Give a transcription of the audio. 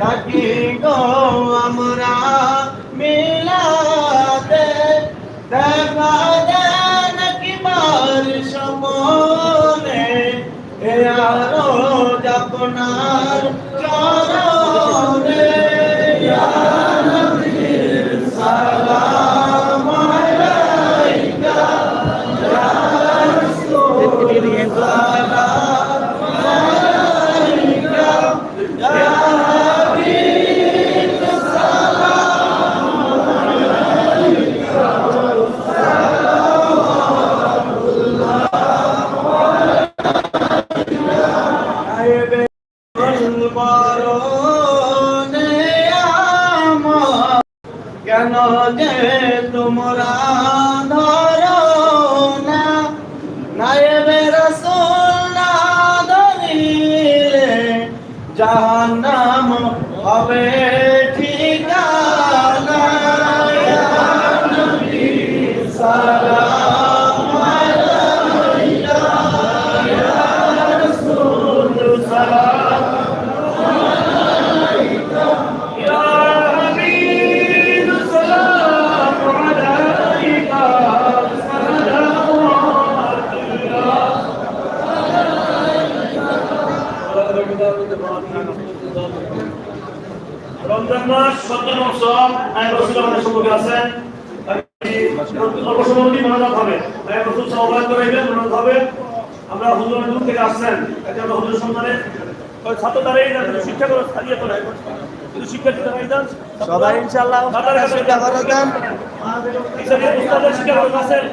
ডাকি গো আমরা মিলাতে। দেখা দেন নাকি মার সমনে। এ আরও আপনার চরণে। কেন যে তোমরা ধরো না নায়েবে রসুল না ধরিলে জাহান্নাম হবে ঠিকানা। সালাম সালাম রমজান মাস রসুল আমাদের অল্প সময় হবে। রসুল করাইবেন হবে। আমরা হুজুর দূর থেকে আসছেন। এতে আমরা হুজুর সন্ধানে ছাত্র তারাই না শিক্ষা করে স্থায়ী তো নাই শুধু শিক্ষার্থী তারাই যান সবাই ইনশাআল্লাহ শিক্ষা করে দেন। শিক্ষা করে আছেন